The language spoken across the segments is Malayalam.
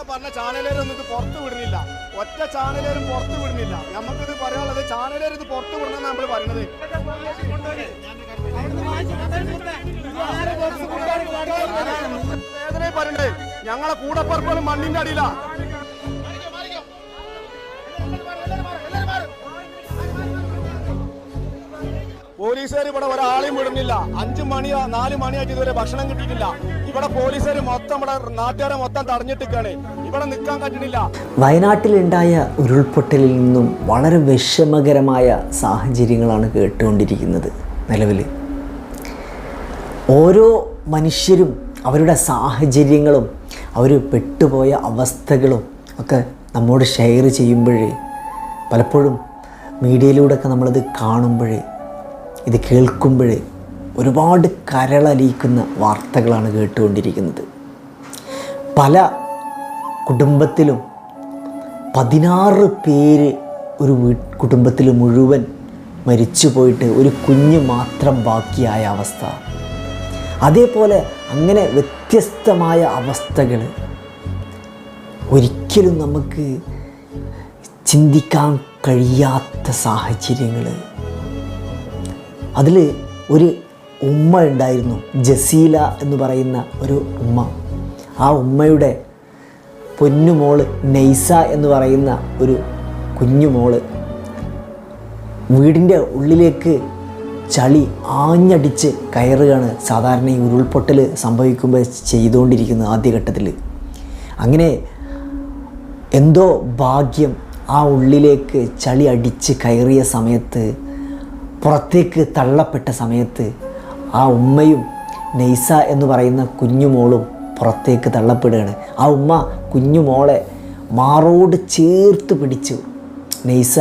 ഇതുവരെ പറഞ്ഞ ചാനലുകാരൊന്നും ഇത് പുറത്തു വിടുന്നില്ല. ഒറ്റ ചാനലുകാരും പുറത്തു വിടുന്നില്ല. നമുക്കിത് പറയാനുള്ളത് ചാനലുകാർ ഇത് പുറത്തു വിടണമെന്ന് നമ്മൾ പറയുന്നത്. വേദന പറയണ്ടേ ഞങ്ങളെ കൂടപ്പറപ്പുകളും മണ്ണിന്റെ അടിയിലാ. പോലീസുകാർ ഇവിടെ ഒരാളെയും വിടുന്നില്ല. അഞ്ചു മണി നാല് മണിയായിട്ട് ഇതുവരെ ഭക്ഷണം കിട്ടിയിട്ടില്ല. ഇവിടെ പോലീസുകാർ മൊത്തം ഇവിടെ നാട്ടുകാരെ മൊത്തം തടഞ്ഞിട്ടിരിക്കാണ് ഇവിടെ നിൽക്കാൻ പറ്റുന്നില്ല. വയനാട്ടിലുണ്ടായ ഉരുൾപൊട്ടലിൽ നിന്നും വളരെ വിഷമകരമായ സാഹചര്യങ്ങളാണ് കേട്ടുകൊണ്ടിരിക്കുന്നത് നിലവിൽ ഓരോ മനുഷ്യരും അവരുടെ സാഹചര്യങ്ങളും അവർ പെട്ടുപോയ അവസ്ഥകളും ഒക്കെ നമ്മോട് ഷെയർ ചെയ്യുമ്പോഴേ പലപ്പോഴും മീഡിയയിലൂടെയൊക്കെ നമ്മളത് കാണുമ്പോഴേ ഇത് കേൾക്കുമ്പോഴേ ഒരുപാട് കരളലിയിക്കുന്ന വാർത്തകളാണ് കേട്ടുകൊണ്ടിരിക്കുന്നത്. പല കുടുംബത്തിലും പതിനാറ് പേര് ഒരു വീ കുടുംബത്തിൽ മുഴുവൻ മരിച്ചു പോയിട്ട് ഒരു കുഞ്ഞ് മാത്രം ബാക്കിയായ അവസ്ഥ. അതേപോലെ അങ്ങനെ വ്യത്യസ്തമായ അവസ്ഥകൾ ഒരിക്കലും നമുക്ക് ചിന്തിക്കാൻ കഴിയാത്ത സാഹചര്യങ്ങൾ അതിൽ ഒരു ഉമ്മ ഉണ്ടായിരുന്നു ജസീല എന്ന് പറയുന്ന ഒരു ഉമ്മ. ആ ഉമ്മയുടെ പൊന്നുമോൾ നെയ്സ എന്ന് പറയുന്ന ഒരു കുഞ്ഞുമോൾ വീടിന്റെ ഉള്ളിലേക്ക് ചളി ആഞ്ഞടിച്ച് കയറുകയാണ് സാധാരണ ഈ ഉരുൾപൊട്ടൽ സംഭവിക്കുമ്പോൾ ചെയ്തുകൊണ്ടിരിക്കുന്നത് ആദ്യഘട്ടത്തിൽ. അങ്ങനെ എന്തോ ഭാഗ്യം ആ ഉള്ളിലേക്ക് ചളി അടിച്ച് കയറിയ സമയത്ത് പുറത്തേക്ക് തള്ളപ്പെട്ട സമയത്ത് ആ ഉമ്മയും നെയ്സ എന്ന് പറയുന്ന കുഞ്ഞുമോളും പുറത്തേക്ക് തള്ളപ്പെടുകയാണ്. ആ ഉമ്മ കുഞ്ഞുമോളെ മാറോട് ചേർത്ത് പിടിച്ചു. നെയ്സ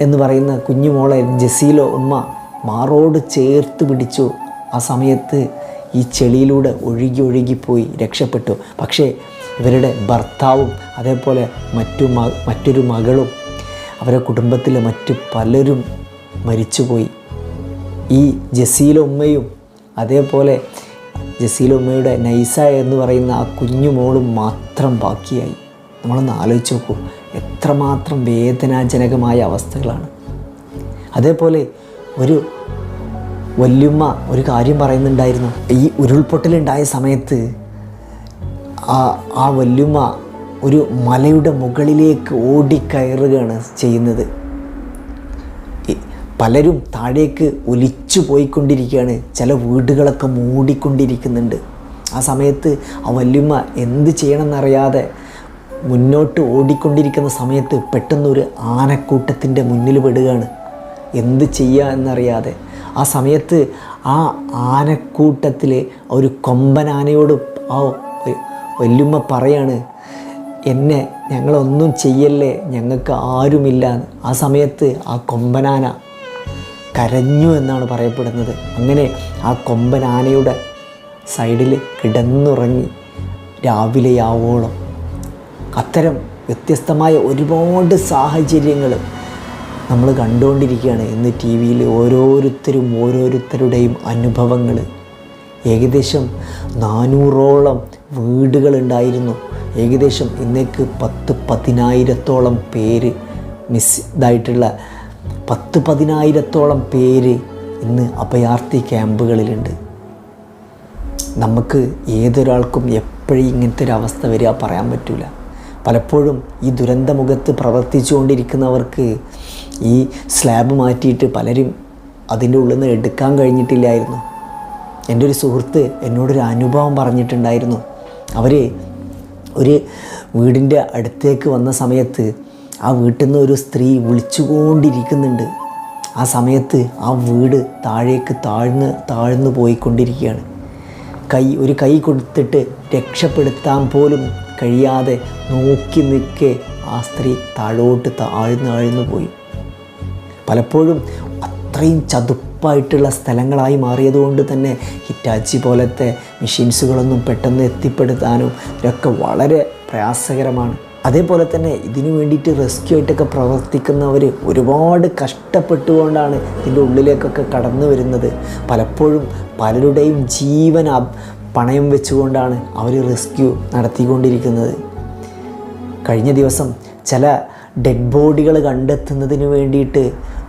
എന്ന് പറയുന്ന കുഞ്ഞുമോളെ ജസീലോ ഉമ്മ മാറോട് ചേർത്ത് പിടിച്ചു. ആ സമയത്ത് ഈ ചെളിയിലൂടെ ഒഴുകി ഒഴുകിപ്പോയി രക്ഷപ്പെട്ടു. പക്ഷേ ഇവരുടെ ഭർത്താവും അതേപോലെ മറ്റു മറ്റൊരു മകളും അവരുടെ കുടുംബത്തിലെ മറ്റു പലരും മരിച്ചുപോയി. ഈ ജസീല ഉമ്മയും അതേപോലെ ജസീല ഉമ്മയുടെ നൈസ എന്ന് പറയുന്ന ആ കുഞ്ഞു മോളും മാത്രം ബാക്കിയായി. നമ്മളൊന്ന് ആലോചിച്ച് നോക്കൂ എത്രമാത്രം വേദനാജനകമായ അവസ്ഥകളാണ്. അതേപോലെ ഒരു വല്യമ്മ ഒരു കാര്യം പറയുന്നുണ്ടായിരുന്നു ഈ ഉരുൾപൊട്ടലുണ്ടായ സമയത്ത് ആ ആ വല്യമ്മ ഒരു മലയുടെ മുകളിലേക്ക് ഓടിക്കയറുകയാണ് ചെയ്യുന്നത്. പലരും താഴേക്ക് ഒലിച്ചു പോയിക്കൊണ്ടിരിക്കുകയാണ്. ചില വീടുകളൊക്കെ മൂടിക്കൊണ്ടിരിക്കുന്നുണ്ട്. ആ സമയത്ത് ആ വല്യമ്മ എന്ത് ചെയ്യണമെന്നറിയാതെ മുന്നോട്ട് ഓടിക്കൊണ്ടിരിക്കുന്ന സമയത്ത് പെട്ടെന്നൊരു ആനക്കൂട്ടത്തിന്റെ മുന്നിൽ പെടുകയാണ്. എന്ത് ചെയ്യുക എന്നറിയാതെ. ആ സമയത്ത് ആ ആനക്കൂട്ടത്തിൽ ഒരു കൊമ്പനാനയോട് ആ വല്യമ്മ പറയാണ് എന്നെ ഞങ്ങളൊന്നും ചെയ്യല്ലേ ഞങ്ങൾക്ക് ആരുമില്ല ആ സമയത്ത് ആ കൊമ്പനാന കരഞ്ഞു എന്നാണ് പറയപ്പെടുന്നത്. അങ്ങനെ ആ കൊമ്പനാനയുടെ സൈഡിൽ കിടന്നുറങ്ങി രാവിലെയാവോളം. അത്തരം വ്യത്യസ്തമായ ഒരുപാട് സാഹചര്യങ്ങൾ നമ്മൾ കണ്ടുകൊണ്ടിരിക്കുകയാണ്. ഇന്ന് ടി വിയിൽ ഓരോരുത്തരും ഓരോരുത്തരുടെയും അനുഭവങ്ങൾ. ഏകദേശം നാനൂറോളം വീടുകളുണ്ടായിരുന്നു ഏകദേശം ഇന്നേക്ക് പത്ത് പതിനായിരത്തോളം പേര് മിസ് ഇതായിട്ടുള്ള പത്ത് പതിനായിരത്തോളം പേര് ഇന്ന് അഭയാർത്ഥി ക്യാമ്പുകളിലുണ്ട്. നമുക്ക് ഏതൊരാൾക്കും എപ്പോഴും ഇങ്ങനത്തെ ഒരു അവസ്ഥ വരിക പറയാൻ പറ്റില്ല പലപ്പോഴും ഈ ദുരന്തമുഖത്ത് പ്രവർത്തിച്ചുകൊണ്ടിരിക്കുന്നവർക്ക് ഈ സ്ലാബ് മാറ്റിയിട്ട് പലരും അതിന്റെ ഉള്ളിൽ നിന്ന് എടുക്കാൻ കഴിഞ്ഞിട്ടില്ലായിരുന്നു. എന്റെ ഒരു സുഹൃത്ത് എന്നോടൊരു അനുഭവം പറഞ്ഞിട്ടുണ്ടായിരുന്നു. അവർ ഒരു വീടിന്റെ അടുത്തേക്ക് വന്ന സമയത്ത് ആ വീട്ടിൽ നിന്ന് ഒരു സ്ത്രീ വിളിച്ചുകൊണ്ടിരിക്കുന്നുണ്ട്. ആ സമയത്ത് ആ വീട് താഴേക്ക് താഴ്ന്ന് താഴ്ന്നു പോയിക്കൊണ്ടിരിക്കുകയാണ്. കൈ ഒരു കൈ കൊടുത്തിട്ട് രക്ഷപ്പെടുത്താൻ പോലും കഴിയാതെ നോക്കി നിൽക്കെ ആ സ്ത്രീ താഴോട്ട് താഴ്ന്ന് താഴ്ന്നു പോയി. പലപ്പോഴും അത്രയും ചതുപ്പായിട്ടുള്ള സ്ഥലങ്ങളായി മാറിയതുകൊണ്ട് തന്നെ ഹിറ്റാച്ചി പോലത്തെ മെഷീൻസുകളൊന്നും പെട്ടെന്ന് എത്തിപ്പെടുത്താനും ഇതൊക്കെ വളരെ പ്രയാസകരമാണ്. അതേപോലെ തന്നെ ഇതിനു വേണ്ടിയിട്ട് റെസ്ക്യൂ ആയിട്ടൊക്കെ പ്രവർത്തിക്കുന്നവർ ഒരുപാട് കഷ്ടപ്പെട്ടുകൊണ്ടാണ് ഇതിന്റെ ഉള്ളിലേക്കൊക്കെ കടന്നു വരുന്നത്. പലപ്പോഴും പലരുടെയും ജീവൻ പണയം വെച്ചുകൊണ്ടാണ് അവർ റെസ്ക്യൂ നടത്തിക്കൊണ്ടിരിക്കുന്നത്. കഴിഞ്ഞ ദിവസം ചില ഡെഡ് ബോഡികൾ കണ്ടെത്തുന്നതിന് വേണ്ടിയിട്ട്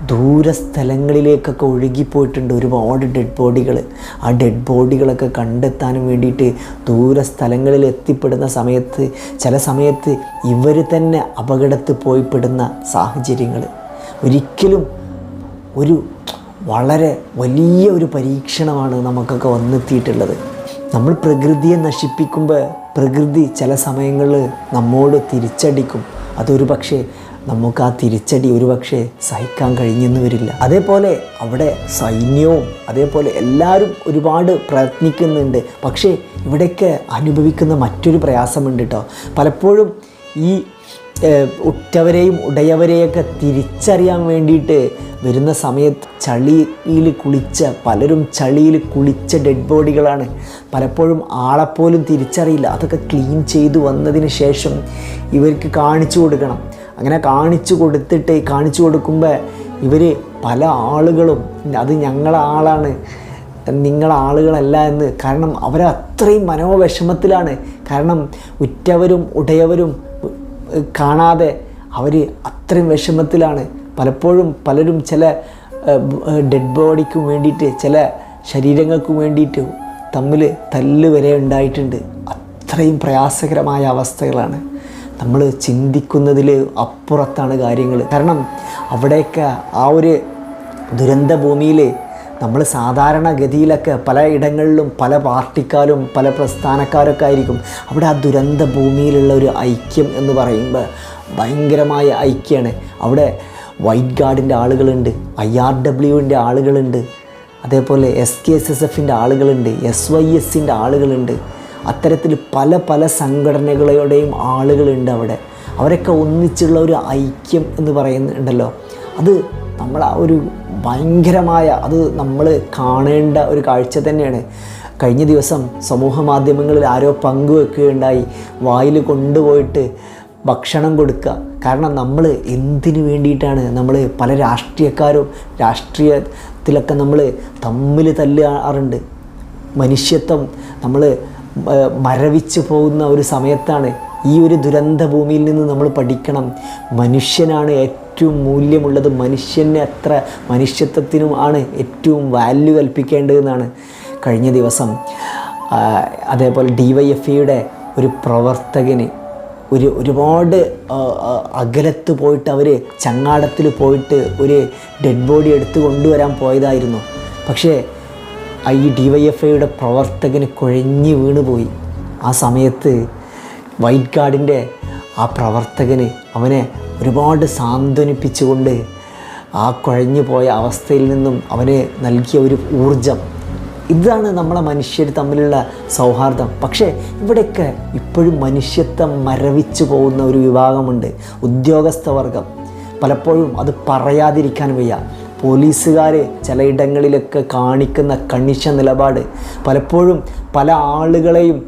ദൂര സ്ഥലങ്ങളിലേക്കൊക്കെ ഒഴുകിപ്പോയിട്ടുണ്ട് ഒരുപാട് ഡെഡ് ബോഡികൾ ആ ഡെഡ് ബോഡികളൊക്കെ കണ്ടെത്താൻ വേണ്ടിയിട്ട് ദൂരസ്ഥലങ്ങളിൽ എത്തിപ്പെടുന്ന സമയത്ത് ചില സമയത്ത് ഇവർ തന്നെ അപകടത്തിൽ പോയിപ്പെടുന്ന സാഹചര്യങ്ങൾ ഒരിക്കലും ഒരു വളരെ വലിയ ഒരു പരീക്ഷണമാണ് നമുക്കൊക്കെ വന്നെത്തിയിട്ടുള്ളത്. നമ്മൾ പ്രകൃതിയെ നശിപ്പിക്കുമ്പോൾ പ്രകൃതി ചില സമയങ്ങളിൽ നമ്മോട് തിരിച്ചടിക്കും. അതൊരു പക്ഷേ നമുക്ക് ആ തിരിച്ചടി ഒരു പക്ഷേ സഹിക്കാൻ കഴിഞ്ഞെന്ന് വരില്ല അതേപോലെ അവിടെ സൈന്യവും അതേപോലെ എല്ലാവരും ഒരുപാട് പ്രയത്നിക്കുന്നുണ്ട്. പക്ഷേ ഇവിടെയൊക്കെ അനുഭവിക്കുന്ന മറ്റൊരു പ്രയാസമുണ്ട് കേട്ടോ പലപ്പോഴും ഈ ഉറ്റവരെയും ഉടയവരെയൊക്കെ തിരിച്ചറിയാൻ വേണ്ടിയിട്ട് വരുന്ന സമയത്ത് ചളിയിൽ കുളിച്ച പലരും ചളിയിൽ കുളിച്ച ഡെഡ് ബോഡികളാണ് പലപ്പോഴും ആളെപ്പോലും തിരിച്ചറിയില്ല. അതൊക്കെ ക്ലീൻ ചെയ്തു വന്നതിന് ശേഷം ഇവർക്ക് കാണിച്ചു കൊടുക്കണം. അങ്ങനെ കാണിച്ചു കൊടുത്തിട്ട് കാണിച്ചു കൊടുക്കുമ്പോൾ ഇവർ പല ആളുകളും അത് ഞങ്ങളെ ആളാണ് നിങ്ങളെ ആളുകളല്ല എന്ന്. കാരണം അവർ മനോവിഷമത്തിലാണ്. കാരണം ഉറ്റവരും ഉടയവരും കാണാതെ അവർ അത്രയും വിഷമത്തിലാണ്. പലപ്പോഴും പലരും ചില ഡെഡ് ബോഡിക്കും വേണ്ടിയിട്ട് ചില ശരീരങ്ങൾക്കും വേണ്ടിയിട്ട് തമ്മിൽ തല്ല് വരെ ഉണ്ടായിട്ടുണ്ട്. അത്രയും പ്രയാസകരമായ അവസ്ഥകളാണ്. നമ്മൾ ചിന്തിക്കുന്നതിൽ അപ്പുറത്താണ് കാര്യങ്ങൾ കാരണം അവിടെയൊക്കെ ആ ഒരു ദുരന്ത ഭൂമിയിൽ നമ്മൾ സാധാരണഗതിയിലൊക്കെ പല ഇടങ്ങളിലും പല പാർട്ടിക്കാരും പല പ്രസ്ഥാനക്കാരൊക്കെ ആയിരിക്കും. അവിടെ ആ ദുരന്ത ഭൂമിയിലുള്ള ഒരു ഐക്യം എന്ന് പറയുമ്പോൾ ഭയങ്കരമായ ഐക്യമാണ് അവിടെ വൈറ്റ് ഗാർഡിന്റെ ആളുകളുണ്ട് ഐ ആർ ഡബ്ല്യുവിന്റെ ആളുകളുണ്ട് അതേപോലെ എസ് കെ എസ് എസ് എഫിന്റെ ആളുകളുണ്ട് എസ് വൈ എസിന്റെ ആളുകളുണ്ട്. അത്തരത്തിൽ പല പല സംഘടനകളുടെയും ആളുകളുണ്ട് അവിടെ. അവരൊക്കെ ഒന്നിച്ചുള്ള ഒരു ഐക്യം എന്ന് പറയുന്നുണ്ടല്ലോ. അത് നമ്മൾ ആ ഒരു ഭയങ്കരമായ അത് നമ്മൾ കാണേണ്ട ഒരു കാഴ്ച തന്നെയാണ്. കഴിഞ്ഞ ദിവസം സമൂഹ മാധ്യമങ്ങളിൽ ആരോ പങ്കുവെക്കുകയുണ്ടായി. വായിൽ കൊണ്ടുപോയിട്ട് ഭക്ഷണം കൊടുക്കുക. കാരണം നമ്മൾ എന്തിനു വേണ്ടിയിട്ടാണ് നമ്മൾ പല രാഷ്ട്രീയക്കാരും രാഷ്ട്രീയത്തിലൊക്കെ നമ്മൾ തമ്മിൽ തല്ലാറുണ്ട് മനുഷ്യത്വം നമ്മൾ മരവിച്ച് പോകുന്ന ഒരു സമയത്താണ് ഈ ഒരു ദുരന്ത ഭൂമിയിൽ നിന്ന് നമ്മൾ പഠിക്കണം. മനുഷ്യനാണ് ഏറ്റവും മൂല്യമുള്ളത്. മനുഷ്യന് അത്ര മനുഷ്യത്വത്തിനും ആണ് ഏറ്റവും വാല്യൂ കൽപ്പിക്കേണ്ടതെന്നാണ് കഴിഞ്ഞ ദിവസം അതേപോലെ ഡി വൈ എഫ് ഐയുടെ ഒരു പ്രവർത്തകന് ഒരു ഒരുപാട് അകലത്ത് പോയിട്ട് അവർ ചങ്ങാടത്തിൽ പോയിട്ട് ഒരു ഡെഡ് ബോഡി എടുത്തു കൊണ്ടുവരാൻ പോയതായിരുന്നു. പക്ഷേ ഈ ഡി വൈ എഫ് ഐയുടെ പ്രവർത്തകന് കുഴഞ്ഞു വീണുപോയി. ആ സമയത്ത് വൈറ്റ് ഗാർഡിന്റെ ആ പ്രവർത്തകന് അവനെ ഒരുപാട് സാന്ത്വനിപ്പിച്ചുകൊണ്ട് ആ കുഴഞ്ഞു പോയ അവസ്ഥയിൽ നിന്നും അവന് നൽകിയ ഒരു ഊർജം ഇതാണ് നമ്മളെ മനുഷ്യർ തമ്മിലുള്ള സൗഹാർദ്ദം. പക്ഷേ ഇവിടെയൊക്കെ ഇപ്പോഴും മനുഷ്യത്വം മരവിച്ചു പോകുന്ന ഒരു വിഭാഗമുണ്ട്. ഉദ്യോഗസ്ഥവർഗം പലപ്പോഴും അത് പറയാതിരിക്കാൻ വയ്യ. പോലീസുകാർ ചിലയിടങ്ങളിലൊക്കെ കാണിക്കുന്ന കണിശ നിലപാട് പലപ്പോഴും പല ആളുകളെയും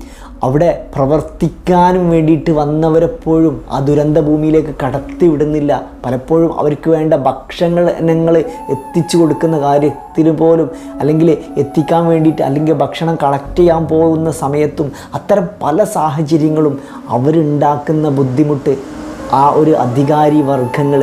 അവിടെ പ്രവർത്തിക്കാനും വേണ്ടിയിട്ട് വന്നവരെപ്പോഴും ആ ദുരന്ത ഭൂമിയിലേക്ക് കടത്തിവിടുന്നില്ല പലപ്പോഴും അവർക്ക് വേണ്ട ഭക്ഷണങ്ങൾ എത്തിച്ചു കൊടുക്കുന്ന കാര്യത്തിന് പോലും അല്ലെങ്കിൽ എത്തിക്കാൻ വേണ്ടിയിട്ട് അല്ലെങ്കിൽ ഭക്ഷണം കളക്ട് ചെയ്യാൻ പോകുന്ന സമയത്തും അത്തരം പല സാഹചര്യങ്ങളും അവരുണ്ടാക്കുന്ന ബുദ്ധിമുട്ട് ആ ഒരു അധികാരി വർഗങ്ങൾ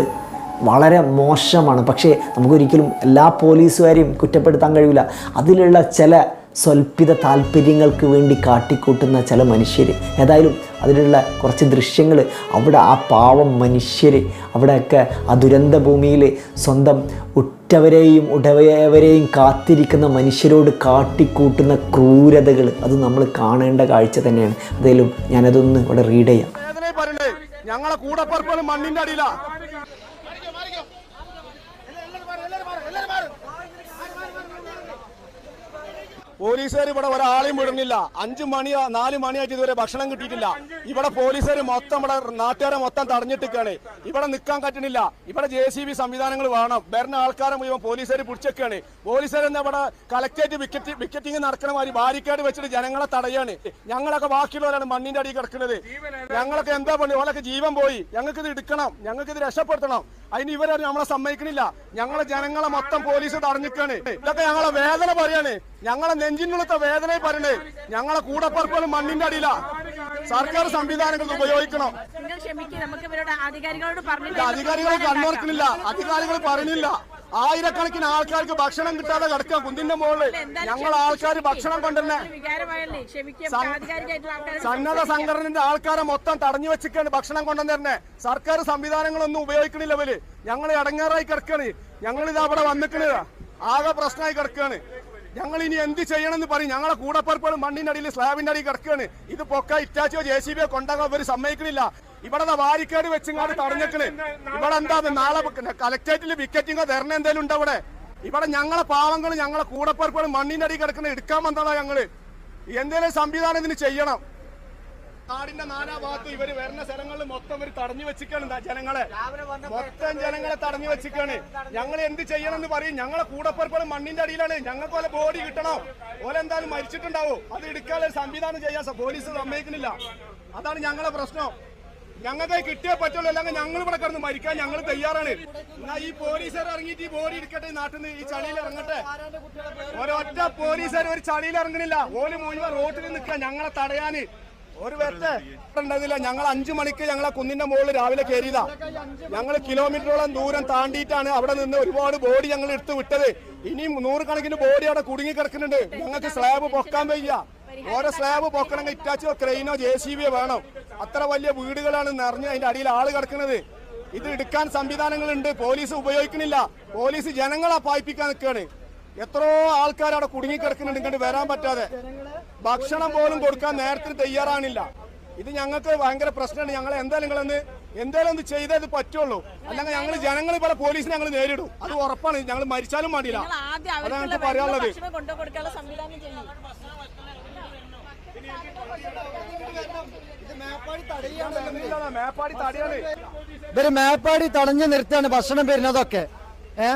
വളരെ മോശമാണ്. പക്ഷേ നമുക്കൊരിക്കലും എല്ലാ പോലീസുകാരെയും കുറ്റപ്പെടുത്താൻ കഴിയില്ല. അതിലുള്ള ചില സ്വൽപ്പിത താല്പര്യങ്ങൾക്ക് വേണ്ടി കാട്ടിക്കൂട്ടുന്ന ചില മനുഷ്യർ ഏതായാലും അതിലുള്ള കുറച്ച് ദൃശ്യങ്ങൾ അവിടെ ആ പാവം മനുഷ്യർ അവിടെയൊക്കെ ആ ദുരന്ത ഭൂമിയിൽ സ്വന്തം ഉറ്റവരെയും ഉടവയവരെയും കാത്തിരിക്കുന്ന മനുഷ്യരോട് കാട്ടിക്കൂട്ടുന്ന ക്രൂരതകൾ അത് നമ്മൾ കാണേണ്ട കാഴ്ച തന്നെയാണ്. അതേലും ഞാനതൊന്ന് ഇവിടെ റീഡ് ചെയ്യാം. ഞങ്ങളെ കൂടെ മണ്ണിന്റെ മണ്ണിന്റെ അടിയിലാ. പോലീസുകാർ ഇവിടെ ഒരാളെയും വിടുന്നില്ല. അഞ്ചു മണി നാല് മണിയായിട്ട് ഇതുവരെ ഭക്ഷണം കിട്ടിയിട്ടില്ല. ഇവിടെ പോലീസുകാർ മൊത്തം ഇവിടെ നാട്ടുകാരെ മൊത്തം തടഞ്ഞിട്ടിരിക്കുകയാണ്. ഇവിടെ നിൽക്കാൻ പറ്റുന്നില്ല. ഇവിടെ ജെ സി ബി സംവിധാനങ്ങൾ വേണം. വരുന്ന ആൾക്കാരെ മുഴുവൻ പോലീസുകാർ പിടിച്ചൊക്കെയാണ് പോലീസുകാർ എന്താ ഇവിടെ കളക്ടറേറ്റ് വിക്കറ്റ് വിക്കറ്റിംഗ് നടക്കണ മാതിരി ബാരിക്കേഡ് വെച്ചിട്ട് ജനങ്ങളെ തടയാണ് ഞങ്ങളൊക്കെ ബാക്കിയുള്ളവരാണ് മണ്ണിന്റെ അടിയിൽ കിടക്കുന്നത്. ഞങ്ങളൊക്കെ എന്താ പണി? ഓലൊക്കെ ജീവൻ പോയി. ഞങ്ങൾക്ക് ഇത് എടുക്കണം. ഞങ്ങൾക്ക് ഇത് രക്ഷപ്പെടുത്തണം. അതിന് ഇവരെ നമ്മളെ സമ്മതിക്കണില്ല. ഞങ്ങളെ ജനങ്ങളെ മൊത്തം പോലീസ് തടഞ്ഞിക്കാണ് ഇതൊക്കെ ഞങ്ങളെ വേദന പറയാണ്. ഞങ്ങളെ നെഞ്ചിനുള്ളത്തെ വേദന പറയണേ ഞങ്ങളെ കൂടപ്പറപ്പുകൾ മണ്ണിന്റെ അടിയില. സർക്കാർ സംവിധാനങ്ങൾ ഉപയോഗിക്കണം. അധികാരികൾ കണ്ണോർക്കുന്നില്ല അധികാരികൾ പറഞ്ഞില്ല. ആയിരക്കണക്കിന് ആൾക്കാർക്ക് ഭക്ഷണം കിട്ടാതെ കിടക്കുക കുന്നിന്റെ മുകളിൽ. ഞങ്ങൾ ആൾക്കാർ ഭക്ഷണം കൊണ്ടുതന്നെ സന്നദ്ധ സംഘടനന്റെ ആൾക്കാരെ മൊത്തം തടഞ്ഞു വെച്ചിട്ടാണ് ഭക്ഷണം കൊണ്ടുവന്നെ സർക്കാർ സംവിധാനങ്ങളൊന്നും ഉപയോഗിക്കണില്ല അവർ ഞങ്ങൾ ഇടങ്ങേറായി കിടക്കാണ് ഞങ്ങൾ ഇത് അവിടെ വന്നിട്ടുണ്ട് ആകെ പ്രശ്നമായി കിടക്കാണ് ഞങ്ങൾ ഇനി എന്ത് ചെയ്യണമെന്ന് പറയും. ഞങ്ങളെ കൂടപ്പറപ്പുകൾ മണ്ണിന്റെ അടിയിൽ സ്ലാബിന്റെ അടിയിൽ കിടക്കുകയാണ്. ഇത് പൊക്ക ഇറ്റാച്ചോ ജെ സി ബിയോ കൊണ്ടാകാൻ അവർ സമ്മതിക്കണില്ല. ഇവിടെ വാരിക്കേട് വെച്ചിങ്ങാട് തടഞ്ഞിക്കണ് ഇവിടെ എന്താ നാളെ കലക്ടറേറ്റിൽ വിക്കറ്റിങ്ങോ തരണ എന്തെങ്കിലും ഉണ്ടോ ഇവിടെ ഇവിടെ ഞങ്ങളെ പാവങ്ങൾ ഞങ്ങളെ കൂടപ്പറപ്പുകൾ മണ്ണിന്റെ അടിയിൽ കിടക്കുന്ന എടുക്കാൻ വന്നതാ ഞങ്ങൾ. എന്തെങ്കിലും സംവിധാനം ഇതിന് ചെയ്യണം. നാടിന്റെ നാനാ ഭാഗത്തും ഇവർ വരുന്ന സ്ഥലങ്ങളിൽ മൊത്തം ഇവർ തടഞ്ഞു വെച്ചിക്കാണ് ജനങ്ങളെ? മൊത്തം ജനങ്ങളെ തടഞ്ഞു വെച്ചിക്കാണ്. ഞങ്ങൾ എന്ത് ചെയ്യണം എന്ന് പറയും. ഞങ്ങളെ കൂടപ്പറപ്പുകളും മണ്ണിന്റെ അടിയിലാണ്. ഞങ്ങൾക്ക് പോലെ ബോഡി കിട്ടണം. ഓലെ എന്തായാലും മരിച്ചിട്ടുണ്ടാവും? അത് എടുക്കാനുള്ള സംവിധാനം ചെയ്യാൻ പോലീസ് സമ്മതിക്കുന്നില്ല. അതാണ് ഞങ്ങളെ പ്രശ്നം. ഞങ്ങൾക്ക് കിട്ടിയേ പറ്റുള്ളൂ. അല്ലെങ്കിൽ ഞങ്ങൾ ഇവിടെ കിടന്ന് മരിക്കാൻ ഞങ്ങൾ തയ്യാറാണ്. എന്നാ ഈ പോലീസുകാർ ഇറങ്ങിയിട്ട് ഈ ബോഡി എടുക്കട്ടെ ഈ നാട്ടിൽ നിന്ന് ഈ ചളിയിൽ ഇറങ്ങട്ടെ? ഒരൊറ്റ പോലീസുകാർ ഒരു ചളിയിൽ ഇറങ്ങുന്നില്ല. ഓൽ മുഴുവൻ റോട്ടിൽ നിൽക്കുക. ഞങ്ങളെ തടയാന്. ഒരു ഞങ്ങൾ അഞ്ചു മണിക്ക് ഞങ്ങളെ കുന്നിന്റെ മുകളിൽ രാവിലെ കയറിയതാ. ഞങ്ങൾ കിലോമീറ്ററോളം ദൂരം താണ്ടിയിട്ടാണ് അവിടെ നിന്ന് ഒരുപാട് ബോഡി ഞങ്ങൾ എടുത്തു വിട്ടത്. ഇനിയും നൂറുകണക്കിന് ബോഡി അവിടെ കുടുങ്ങി കിടക്കുന്നുണ്ട്. ഞങ്ങൾക്ക് സ്ലാബ് പൊക്കാൻ വയ്യ. ഓരോ സ്ലാബ് പൊക്കണമെങ്കിൽ ഇറ്റാച്ചോ ക്രെയിനോ ജെ സി ബിയോ വേണം. അത്ര വലിയ വീടുകളാണ് നിറഞ്ഞ് അതിന്റെ അടിയിൽ ആൾ കിടക്കുന്നത്. ഇത് എടുക്കാൻ സംവിധാനങ്ങളുണ്ട്. പോലീസ് ഉപയോഗിക്കുന്നില്ല. പോലീസ് ജനങ്ങളെ പായിപ്പിക്കാൻ നിൽക്കുകയാണ്. എത്രയോ ആൾക്കാർ അവിടെ കുടുങ്ങിക്കിടക്കുന്നുണ്ട് ഇങ്ങോട്ട് വരാൻ പറ്റാതെ. ഭക്ഷണം പോലും കൊടുക്കാൻ നേരത്തിന് തയ്യാറാണില്ല. ഇത് ഞങ്ങൾക്ക് ഭയങ്കര പ്രശ്നമാണ്. ഞങ്ങൾ എന്തായാലും നിങ്ങളെന്ന് എന്തായാലും ഒന്ന് ചെയ്തേ ഇത് പറ്റുള്ളൂ. അല്ലെങ്കിൽ ഞങ്ങൾ ജനങ്ങൾ ഇവിടെ പോലീസിനെ ഞങ്ങൾ നേരിടും. അത് ഉറപ്പാണ്. ഞങ്ങൾ മരിച്ചാലും വേണ്ടിയില്ല അതാണ് വെള്ളം പറയാനുള്ളത്. ഇവർ മേപ്പാടി തടഞ്ഞു നിർത്തിയാണ് ഭക്ഷണം വരുന്നതൊക്കെ. ഏ?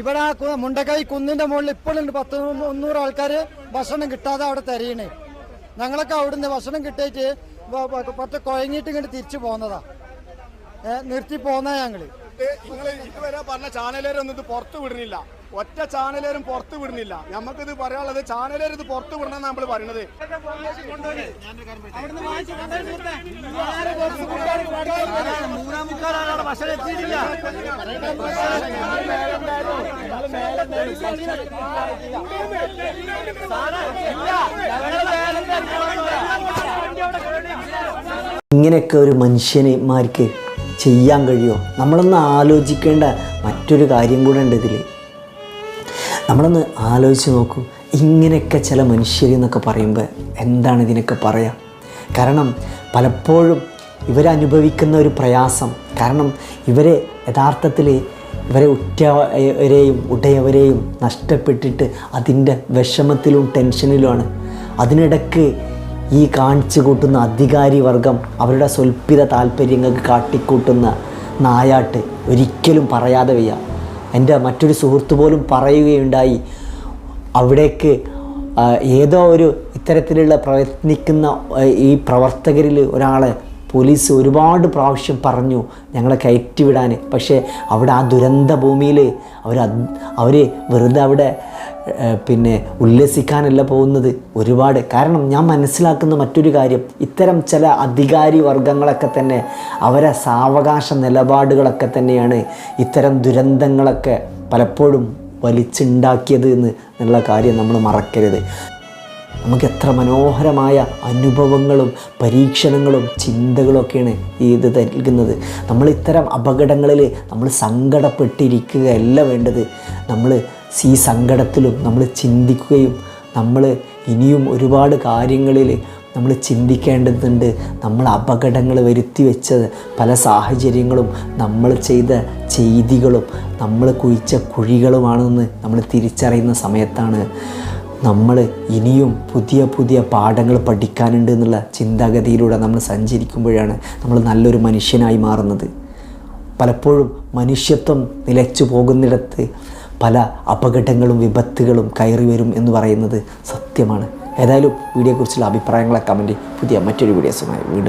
ഇവിടെ ആ മുണ്ടക്കൈ കുന്നിന്റെ മുകളിൽ ഇപ്പോഴുണ്ട് പത്ത് മുന്നൂറ് ആൾക്കാര് ഭക്ഷണം കിട്ടാതെ അവിടെ തെരയണേ ഞങ്ങളൊക്കെ അവിടുന്ന് ഭക്ഷണം കിട്ടിയിട്ട് പത്ത് കുഴങ്ങിയിട്ട് ഇങ്ങോട്ട് തിരിച്ചു പോകുന്നതാ നിർത്തി പോന്ന ഞങ്ങൾ. പറഞ്ഞ ചാനലുകാരൊന്നും ഇത് പുറത്തു വിടുന്നില്ല. ഒറ്റ ചാനലേരും പുറത്തു വിടുന്നില്ല. നമുക്കിത് പറയാനുള്ളത് ചാനലേർ ഇത് പുറത്തു വിടണം നമ്മൾ പറയുന്നത് ഇങ്ങനെയൊക്കെ ഒരു മനുഷ്യന്മാർക്ക് ചെയ്യാൻ കഴിയുമോ? നമ്മളൊന്ന് ആലോചിക്കേണ്ട മറ്റൊരു കാര്യം കൂടെ ഉണ്ട് ഇതിൽ നമ്മളൊന്ന് ആലോചിച്ച് നോക്കൂ. ഇങ്ങനെയൊക്കെ ചില മനുഷ്യർ എന്നൊക്കെ പറയുമ്പോൾ എന്താണ് ഇതിനൊക്കെ പറയാം? കാരണം പലപ്പോഴും ഇവരനുഭവിക്കുന്ന ഒരു പ്രയാസം. കാരണം ഇവരെ യഥാർത്ഥത്തിൽ ഇവരെ ഉറ്റവരെയും ഉടയവരെയും നഷ്ടപ്പെട്ടിട്ട് അതിന്റെ വിഷമത്തിലും ടെൻഷനിലുമാണ്. അതിനിടയ്ക്ക് ഈ കാണിച്ചു കൂട്ടുന്ന അധികാരി വർഗം അവരുടെ സ്വൽപ്പിത താല്പര്യങ്ങൾക്ക് കാട്ടിക്കൂട്ടുന്ന നായാട്ട് ഒരിക്കലും പറയാതെ വയ്യ. എന്റെ മറ്റൊരു സുഹൃത്ത് പോലും പറയുകയുണ്ടായി. അവിടേക്ക് ഏതോ ഒരു ഇത്തരത്തിലുള്ള പ്രയത്നിക്കുന്ന ഈ പ്രവർത്തകരിൽ ഒരാളെ പോലീസ് ഒരുപാട് പ്രാവശ്യം പറഞ്ഞു ഞങ്ങളെ കയറ്റിവിടാൻ. പക്ഷേ അവിടെ ആ ദുരന്ത ഭൂമിയിൽ അവർ അവർ വെറുതെ അവിടെ പിന്നെ ഉല്ലസിക്കാനല്ല പോകുന്നത് ഒരുപാട്. കാരണം ഞാൻ മനസ്സിലാക്കുന്ന മറ്റൊരു കാര്യം ഇത്തരം ചില അധികാരി വർഗങ്ങളൊക്കെ തന്നെ അവരെ സാവകാശ നിലപാടുകളൊക്കെ തന്നെയാണ് ഇത്തരം ദുരന്തങ്ങളൊക്കെ പലപ്പോഴും വലിച്ചുണ്ടാക്കിയത് എന്ന് എന്നുള്ള കാര്യം നമ്മൾ മറക്കരുത്. നമുക്ക് എത്ര മനോഹരമായ അനുഭവങ്ങളും പരീക്ഷണങ്ങളും ചിന്തകളൊക്കെയാണ് ഇത് നൽകുന്നത്. നമ്മൾ ഇത്തരം അപകടങ്ങളിൽ നമ്മൾ സങ്കടപ്പെട്ടിരിക്കുകയല്ല വേണ്ടത്. നമ്മൾ ഈ സങ്കടത്തിലും നമ്മൾ ചിന്തിക്കുകയും നമ്മൾ ഇനിയും ഒരുപാട് കാര്യങ്ങളിൽ നമ്മൾ ചിന്തിക്കേണ്ടതുണ്ട്. നമ്മൾ അപകടങ്ങൾ വരുത്തി വെച്ചത് പല സാഹചര്യങ്ങളും നമ്മൾ ചെയ്ത ചെയ്തികളും നമ്മൾ കുഴിച്ച കുഴികളുമാണെന്ന് നമ്മൾ തിരിച്ചറിയുന്ന സമയത്താണ് നമ്മൾ ഇനിയും പുതിയ പുതിയ പാഠങ്ങൾ പഠിക്കാനുണ്ട് എന്നുള്ള ചിന്താഗതിയിലൂടെ നമ്മൾ സഞ്ചരിക്കുമ്പോഴാണ് നമ്മൾ നല്ലൊരു മനുഷ്യനായി മാറുന്നത്. പലപ്പോഴും മനുഷ്യത്വം നിലച്ചു പോകുന്നിടത്ത് പല അപകടങ്ങളും വിപത്തുകളും കയറി വരും എന്ന് പറയുന്നത് സത്യമാണ്. ഏതായാലും വീഡിയോയെക്കുറിച്ചുള്ള അഭിപ്രായങ്ങളെ കമന്റ് പുതിയ മറ്റൊരു വീഡിയോസുമായി വീണ്ടും